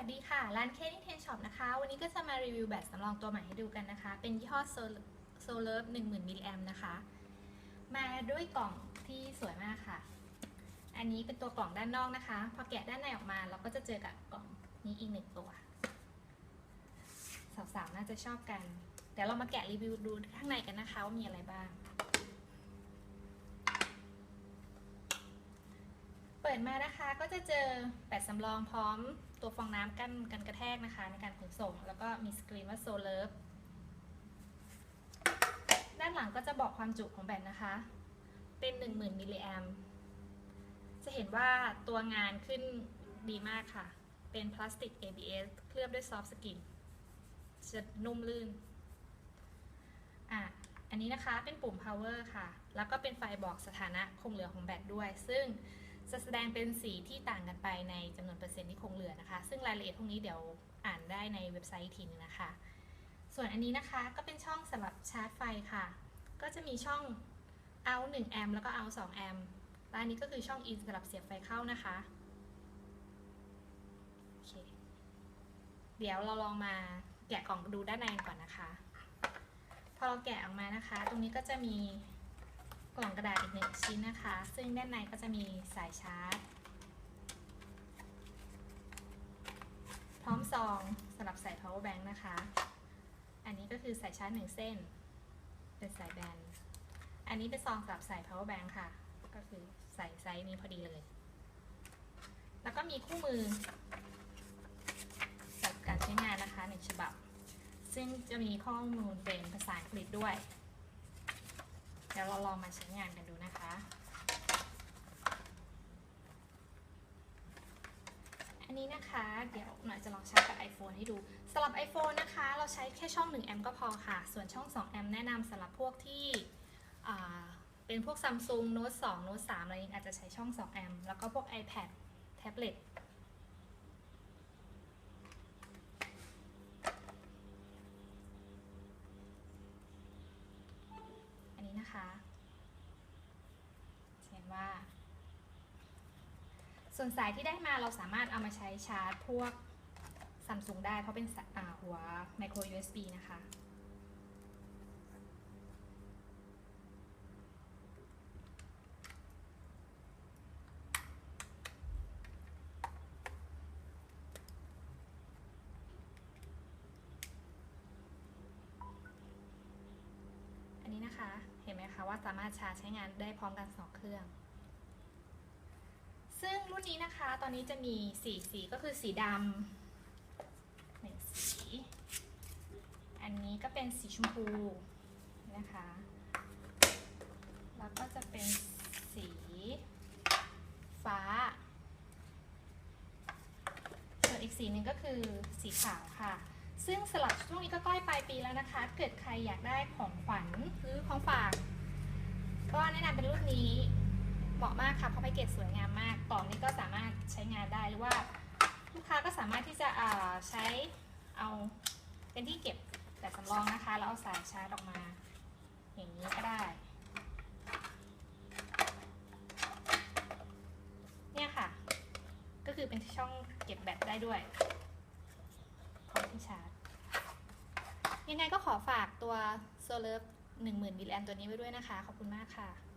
วัสดีค่ะ ร้านเคที่เทนช็อปนะคะ วันนี้ก็จะมารีวิวแบตสำรองตัวใหม่ให้ดูกันนะคะ เป็นยี่ห้อโซลเลอร์หนึ่งหมื่นมิลลิแอมนะคะ มาด้วยกล่องที่สวยมากค่ะ อันนี้เป็นตัวกล่องด้านนอกนะคะ พอแกะด้านในออกมาเราก็จะเจอกับกล่องนี้อีกหนึ่งตัว สาวๆ น่าจะชอบกัน เดี๋ยวเรามาแกะรีวิวดูข้างในกันนะคะว่ามีอะไรบ้าง เปิดมานะคะก็จะเจอแบตสำรองพร้อมตัวฟองน้ำกันกันกระแทกนะคะ ในการขนส่ง แล้วก็มีสกรีนว่าโซเลิฟด้านหลังก็จะบอกความจุของแบตนะคะ เป็น 10,000มิลลิแอมจะเห็นว่าตัวงานขึ้นดีมากค่ะ เป็นพลาสติก ABS เคลือบด้วยซอฟต์สกินจะนุ่มลื่น อะ อันนี้นะคะเป็นปุ่ม power ค่ะ แล้วก็เป็นไฟบอกสถานะคงเหลือของแบตด้วย ซึ่ง จะแสดงเป็นสีที่ต่างกันไปในจำนวนเปอร์เซ็นต์ที่คงเหลือนะคะ ซึ่งรายละเอียดพวกนี้เดี๋ยวอ่านได้ในเว็บไซต์ทีนึงนะคะ ส่วนอันนี้นะคะก็เป็นช่องสำหรับชาร์จไฟค่ะ ก็จะมีช่อง out 1แอมป์แล้วก็ out 2แอมป์และอันนี้ก็คือช่อง in สำหรับเสียบไฟเข้านะคะโอเคเดี๋ยวเราลองมาแกะกล่องดูด้านในกันก่อนนะคะ พอเราแกะออกมานะคะ ตรงนี้ก็จะมี กระดาษอีกหนึ่งชิ้นนะคะ ซึ่งด้านในก็จะมีสายชาร์จ พร้อมซองสำหรับใส่ power bank นะคะ อันนี้ก็คือสายชาร์จหนึ่งเส้น เป็นสายแบน อันนี้เป็นซองสำหรับใส่ power bank ค่ะ ก็คือใส่ไซส์นี้พอดีเลย แล้วก็มีคู่มือสำหรับการใช้งานนะคะหนึ่งฉบับ ซึ่งจะมีข้อมูลเป็นภาษาอังกฤษด้วย ดี๋ยวเราลองมาใช้งานกันดูนะคะ อันนี้นะคะ เดี๋ยวหน่อยจะลองใช้กับ iPhone ให้ดูสำหรับ iPhone นะคะ เราใช้แค่ช่อง 1 แอมป์ก็พอค่ะ ส่วนช่อง 2 แอมป์แนะนำสำหรับพวกที่เป็นพวก Samsung Note 2 Note 3 อะไรอย่างนี้อาจจะใช้ช่อง 2 แอมป์แล้วก็พวก iPad แท็บเล็ต อั นะคะเห็นว่า ส่วนสายที่ได้มาเราสามารถเอามาใช้ชาร์จพวกซัมซุงได้เพราะเป็นหัว micro USB นะคะ อั นะคะ เห็นไหมคะว่าสามารถชาร์จใช้งานได้พร้อมกันสองเครื่อง ซึ่งรุ่นนี้นะคะตอนนี้จะมีสีสีก็คือสีดำหนึ่งสี อันนี้ก็เป็นสีชมพูนะคะ แล้วก็จะเป็นสีฟ้าส่วนอีกสีหนึ่งก็คือสีขาวค่ะ ซึ่งสลับช่วงนี้ก็ใกล้ปลายปีแล้วนะคะ เกิดใครอยากได้ของขวัญหรือของฝาก ก็แนะนำเป็นรุ่นนี้เหมาะมากค่ะเพราะแพ็กเกจสวยงามมากกล่องนี้ก็สามารถใช้งานได้หรือว่าลูกค้าก็สามารถที่จะใช้เอาเป็นที่เก็บแต่สำรองนะคะ แล้วเอาสายชาร์จออกมา อย่างนี้ก็ได้ เนี่ยค่ะ ก็คือเป็นช่องเก็บแบตได้ด้วยพร้อมที่ชาร์จ ยังไงก็ขอฝากตัว Solar 10,000มิลลิแอมตัวนี้ไว้ด้วยนะคะ ขอบคุณมากค่ะ